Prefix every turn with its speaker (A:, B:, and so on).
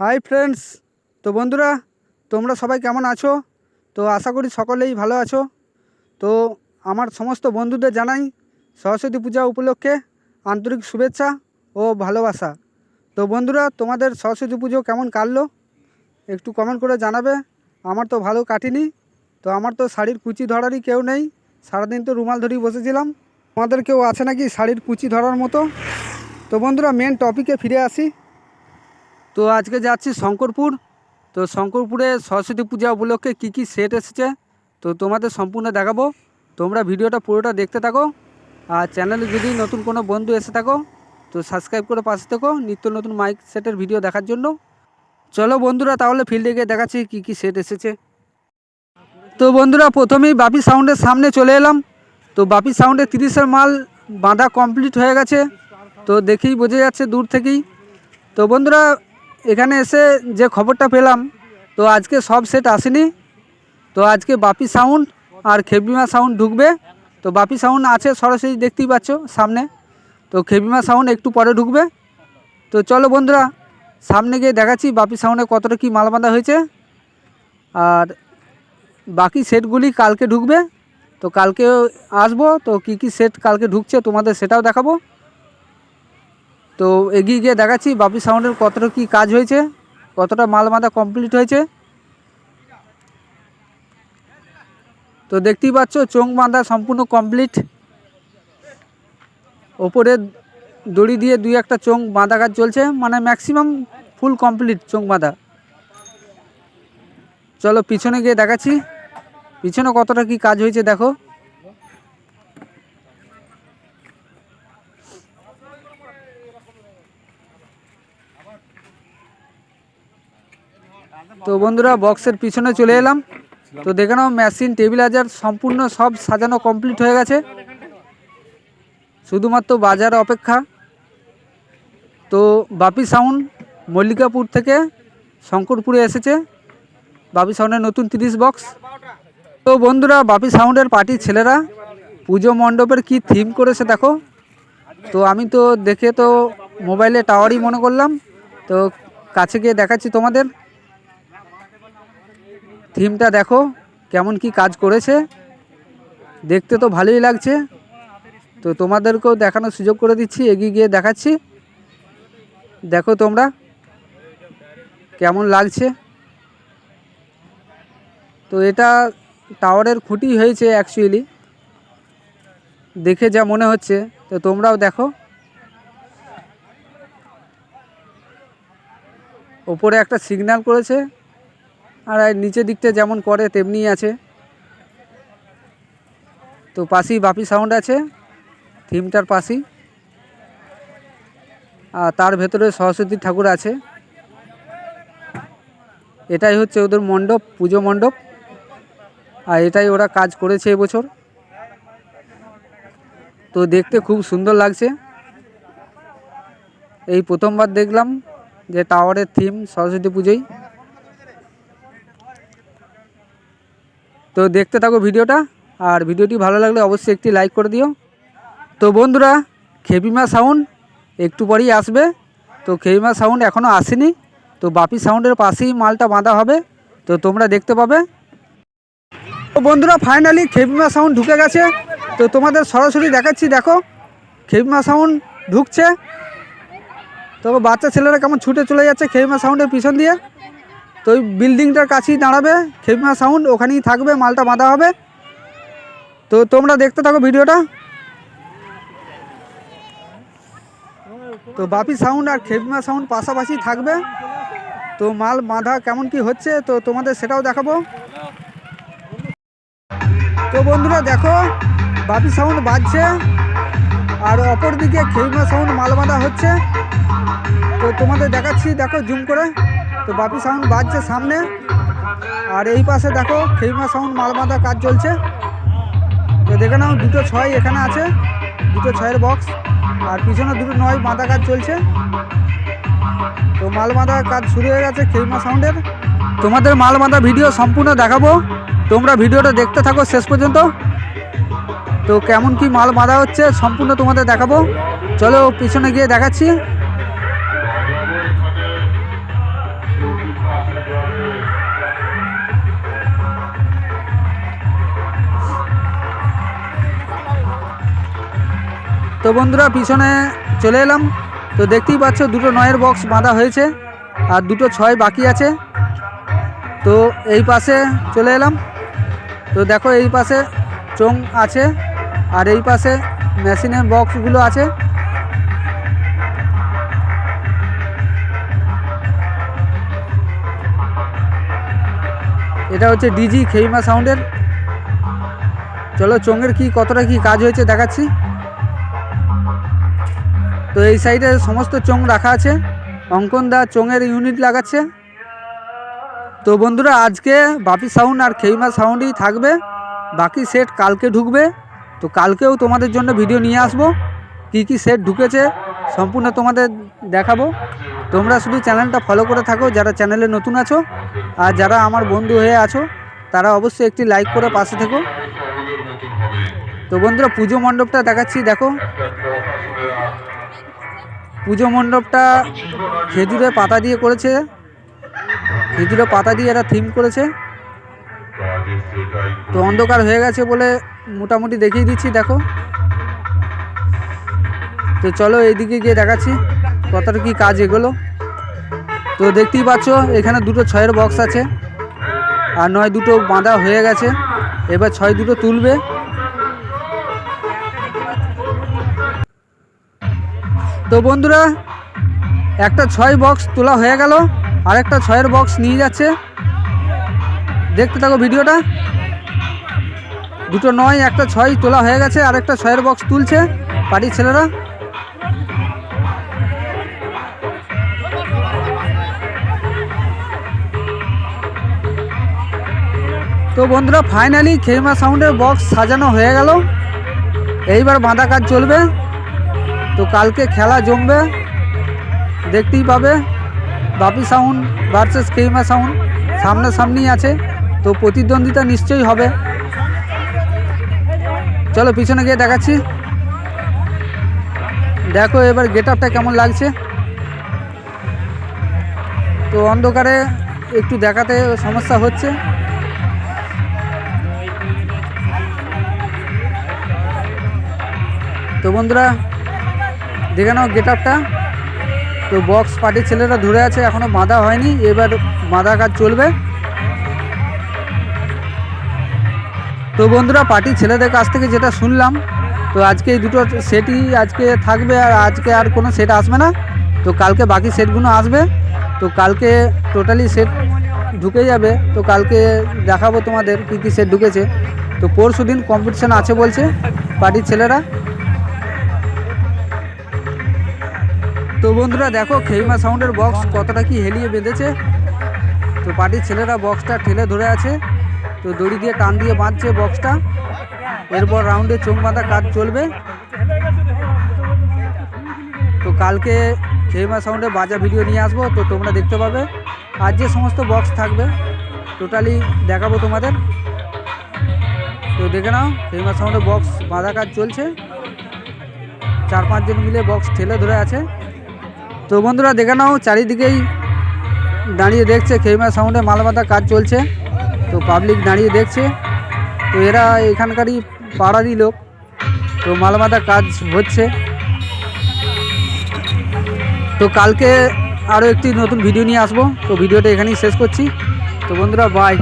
A: Hi friends, তো বন্ধুরা, তোমরা সবাই কেমন আছো? তো আশা করি সকলেই ভালো আছো। তো আমার সমস্ত বন্ধুদের জানাই সরস্বতী পূজা উপলক্ষে আন্তরিক শুভেচ্ছা ও ভালোবাসা। তো বন্ধুরা, তোমাদের সরস্বতী পুজো কেমন কাটলো? একটু কমেন্ট করে জানাবে। আমার তো ভালো কাটেনি। তো আমার তো শাড়ির কুচি ধরারই কেউ নেই। সারাদিন তো রুমাল ধরেই বসেছিলাম। তোমাদের কেউ আছে নাকি শাড়ির কুচি ধরার মতো? তো বন্ধুরা মেন টপিকে ফিরে আসি। তো আজকে যাচ্ছি শঙ্করপুর। তো শঙ্করপুরে সরস্বতী পূজা উপলক্ষে কী কী সেট এসেছে? তো তোমাদের সম্পূর্ণ দেখাবো। তোমরা ভিডিওটা পুরোটা দেখতে থাকো। আর চ্যানেলে যদি নতুন কোনো বন্ধু এসে থাকো, তো সাবস্ক্রাইব করে পাশে থেকো নিত্য নতুন মাইক সেটের ভিডিও দেখার জন্য। চলো বন্ধুরা, তাহলে ফিল্ডে গিয়ে দেখাচ্ছি কী কী সেট এসেছে। তো বন্ধুরা, প্রথমেই বাপি সাউন্ডের সামনে চলে এলাম। তো বাপি সাউন্ডে তিরিশের মাল বাঁধা কমপ্লিট হয়ে গেছে। তো দেখেই বোঝা যাচ্ছে দূর থেকেই। তো বন্ধুরা এখানে এসে যে খবরটা পেলাম, তো আজকে সব সেট আসেনি। তো আজকে বাপি সাউন্ড আর খেবিমা সাউন্ড ঢুকবে। তো বাপি সাউন্ড আছে, সরাসরি দেখতেই পাচ্ছ সামনে। তো খেবিমা সাউন্ড একটু পরে ঢুকবে। তো চলো বন্ধুরা, সামনে গিয়ে দেখাচ্ছি বাপি সাউন্ডে কতটা কী মাল বাঁধা হয়েছে। আর বাকি সেটগুলি কালকে ঢুকবে। তো কালকে আসব। তো কি কি সেট কালকে ঢুকছে তোমাদের সেটাও দেখাবো। তো এগিয়ে গিয়ে দেখাচ্ছি, বাপি সাউন্ডের কতটা কি কাজ হয়েছে, কতটা মাল বাঁধা কমপ্লিট হয়েছে। তো দেখতেই পাচ্ছ, চোখ বাঁধা সম্পূর্ণ কমপ্লিট ওপরে দড়ি দিয়ে দুই একটা চোখ বাঁধা কাজ চলছে মানে ম্যাক্সিমাম ফুল কমপ্লিট চোখ বাঁধা। চলো পিছনে গিয়ে দেখাচ্ছি, পিছনে কতটা কি কাজ হয়েছে দেখো। তো বন্ধুরা বক্সের পিছনে চলে এলাম। তো দেখে নাও মেশিন টেবিলাইজার সম্পূর্ণ সব সাজানো কমপ্লিট হয়ে গেছে। শুধুমাত্র বাজার অপেক্ষা। তো বাপি সাউন্ড মল্লিকাপুর থেকে শঙ্করপুরে এসেছে। বাপি সাউন্ডের নতুন তিরিশ বক্স তো বন্ধুরা, বাপি সাউন্ডের পার্টির ছেলেরা, পুজো মণ্ডপের কি থিম করেছে দেখো। তো আমি তো দেখে তো মোবাইলে টাওয়ারই মনে করলাম। তো কাছে গিয়ে দেখাচ্ছি তোমাদের। থিমটা দেখো, কেমন কি কাজ করেছে। দেখতে তো ভালোই লাগছে। তো তোমাদেরকেও দেখানোর সুযোগ করে দিচ্ছি, এগিয়ে গিয়ে দেখাচ্ছি। দেখো তোমরা, কেমন লাগছে। তো এটা টাওয়ারের খুঁটি হয়েছে অ্যাকচুয়ালি দেখে যা মনে হচ্ছে, তো তোমরাও দেখো। ওপরে একটা সিগন্যাল করেছে। আর নিচের দিকটা যেমন করে, তেমনি আছে। তো পাশেই বাপি সাউন্ড আছে থিমটার পাশেই। আর তার ভেতরে সরস্বতী ঠাকুর আছে। এটাই হচ্ছে ওদের মণ্ডপ, পুজো মণ্ডপ। আর এটাই ওরা কাজ করেছে এবছর। তো দেখতে খুব সুন্দর লাগছে। এই প্রথমবার দেখলাম যে টাওয়ারের থিম সরস্বতী পুজোয়। তো দেখতে থাকো ভিডিওটা, আর ভিডিওটি ভালো লাগলে অবশ্যই একটি লাইক করে দিও। তো বন্ধুরা খেপিমা সাউন্ড একটু পরেই আসবে। তো খেপিমা সাউন্ড এখনও আসেনি, তো বাপি সাউন্ডের পাশেই মালটা বাঁধা হবে। তো তোমরা দেখতে পাবে। তো বন্ধুরা ফাইনালি খেপিমা সাউন্ড ঢুকে গেছে। তো তোমাদের সরাসরি দেখাচ্ছি, দেখো খেপিমা সাউন্ড ঢুকছে। তো বাচ্চা ছেলেরা কেমন ছুটে চলে যাচ্ছে খেপিমা সাউন্ডের পিছন দিয়ে। তো ওই বিল্ডিংটার কাছেই দাঁড়াবে খেপিমা সাউন্ড ওখানেই থাকবে, মালটা বাঁধা হবে। তো তোমরা দেখতে থাকো ভিডিওটা। তো বাপি সাউন্ড আর খেপিমা সাউন্ড পাশাপাশি থাকবে। তো মাল বাঁধা কেমন কি হচ্ছে, তো তোমাদের সেটাও দেখাবো। তো বন্ধুরা দেখো, বাপি সাউন্ড বাজছে, আর অপর দিকে খেইমা সাউন্ড মাল বাঁধা হচ্ছে। তো তোমাদের দেখাচ্ছি, দেখো জুম করে। তো বাপি সাউন্ড বাজছে সামনে। আর এই পাশে দেখো খেইমা সাউন্ড মাল বাঁধা কাজ চলছে। তো দেখে নাও, দুটো ছয় এখানে আছে, দুটো ছয়ের বক্স আর পিছনে দুটো নয় বাঁধা কাজ চলছে। তো মাল বাঁধা কাজ শুরু হয়ে গেছে খেইমা সাউন্ডের। তোমাদের মাল বাঁধা ভিডিও সম্পূর্ণ দেখাবো। তোমরা ভিডিওটা দেখতে থাকো শেষ পর্যন্ত। তো কেমন কি মাল বাঁধা হচ্ছে সম্পূর্ণ তোমাদের দেখাবো। চলো পিছনে গিয়ে দেখাচ্ছি। তো বন্ধুরা, পিছনে চলে এলাম। তো দেখতেই পাচ্ছ, দুটো নয়ের বক্স বাঁধা হয়েছে আর দুটো ছয় বাকি আছে। তো এই পাশে চলে এলাম। তো দেখো, এই পাশে চোং আছে আর এই পাশে মেশিনের বক্সগুলো আছে। এটা হচ্ছে ডিজি খেইমা সাউন্ডের। চলো, চোঙের কি, কতটা কি কাজ হয়েছে দেখাচ্ছি। তো এই সাইডে সমস্ত চোঙ রাখা আছে। অঙ্কন দা চোঙের ইউনিট লাগাচ্ছে। তো বন্ধুরা, আজকে বাপি সাউন্ড আর খেইমা সাউন্ডই থাকবে। বাকি সেট কালকে ঢুকবে। তো কালকেও তোমাদের জন্য ভিডিও নিয়ে আসব। কি কি সেট ঢুকেছে, সম্পূর্ণ তোমাদের দেখাবো। তোমরা শুধু চ্যানেলটা ফলো করে থাকো, যারা চ্যানেলে নতুন আছো আর যারা আমার বন্ধু হয়ে আছো, তারা অবশ্যই একটি লাইক করে পাশে থেকো। তো বন্ধুরা, পুজো মণ্ডপটা দেখাচ্ছি, দেখো। পুজো মণ্ডপটা খেজুরে পাতা দিয়ে করেছে। খেজুরে পাতা দিয়ে এরা থিম করেছে। তো অন্ধকার হয়ে গেছে বলে মোটামুটি দেখিয়ে দিচ্ছি, দেখো। তো চলো এইদিকে গিয়ে দেখাচ্ছি কতটা কি কাজ এগুলো। তো দেখতেই পাচ্ছ, এখানে দুটো ছয়ের বক্স আছে। আর নয় দুটো বাঁধা হয়ে গেছে। এবার ছয় দুটো তুলবে। তো বন্ধুরা, একটা ছয় বক্স তোলা হয়ে গেল আর একটা ছয়ের বক্স নিয়ে যাচ্ছে। দেখতে থাকো ভিডিওটা। দুটো নয়, একটা ছয় তোলা হয়ে গেছে আর একটা ছয়ের বক্স তুলছে পার্টির ছেলেরা। তো বন্ধুরা ফাইনালি খেমা সাউন্ডের বক্স সাজানো হয়ে গেল। এইবার বাঁধা কাজ চলবে। তো কালকে খেলা জমবে, দেখতেই পাবে। বাপি সাউন্ড ভার্সেস খেইমা সাউন্ড সামনাসামনি আছে, তো প্রতিদ্বন্দ্বিতা নিশ্চয়ই হবে। চলো পিছনে গিয়ে দেখাচ্ছি। দেখো এবার গেট আপটা কেমন লাগছে। তো অন্ধকারে একটু দেখাতে সমস্যা হচ্ছে। তো বন্ধুরা দেখে নাও গেট আপটা তো বক্স পার্টির ছেলেরা ধরে আছে এখনও বাঁধা হয়নি। এবার বাঁধা কাজ চলবে। তো বন্ধুরা পার্টির ছেলেদের কাছ থেকে যেটা শুনলাম, তো আজকে এই দুটো সেটই আজকে থাকবে, আর আজকে আর কোনো সেট আসবে না। তো কালকে বাকি সেটগুলো আসবে। তো কালকে টোটালি সেট ঢুকে যাবে। তো কালকে দেখাবো তোমাদের কী কী সেট ঢুকেছে। তো পরশু দিন কম্পিটিশান আছে বলছে পার্টির ছেলেরা। তো বন্ধুরা দেখো, খেইমা সাউন্ডের বক্স কতটা কি হেলিয়ে বেঁধেছে। তো পার্টির ছেলেরা বক্সটা ঠেলে ধরে আছে। তো দড়ি দিয়ে টান দিয়ে বাঁধছে বক্সটা এরপর রাউন্ডে চোখ বাঁধা কাজ চলবে। তো কালকে খেইমা সাউন্ডে বাজা ভিডিও নিয়ে আসব, তো তোমরা দেখতে পাবে। আর যে সমস্ত বক্স থাকবে টোটালি দেখাবো তোমাদের। তো দেখে নাও, খেইমা সাউন্ডে বক্স বাঁধা কাজ চলছে। চার পাঁচজন মিলে বক্স ঠেলে ধরে আছে। তো বন্ধুরা দেখে নাও, চারিদিকেই দাঁড়িয়ে দেখছে খেইমা সাউন্ডে মালবাতা কাজ চলছে। তো পাবলিক দাঁড়িয়ে দেখছে। তো এরা এখানকারই পাড়ারই লোক। তো মালবাতা কাজ হচ্ছে। তো কালকে আরও একটি নতুন ভিডিও নিয়ে আসব। তো ভিডিওটা এখানেই শেষ করছি। তো বন্ধুরা বাই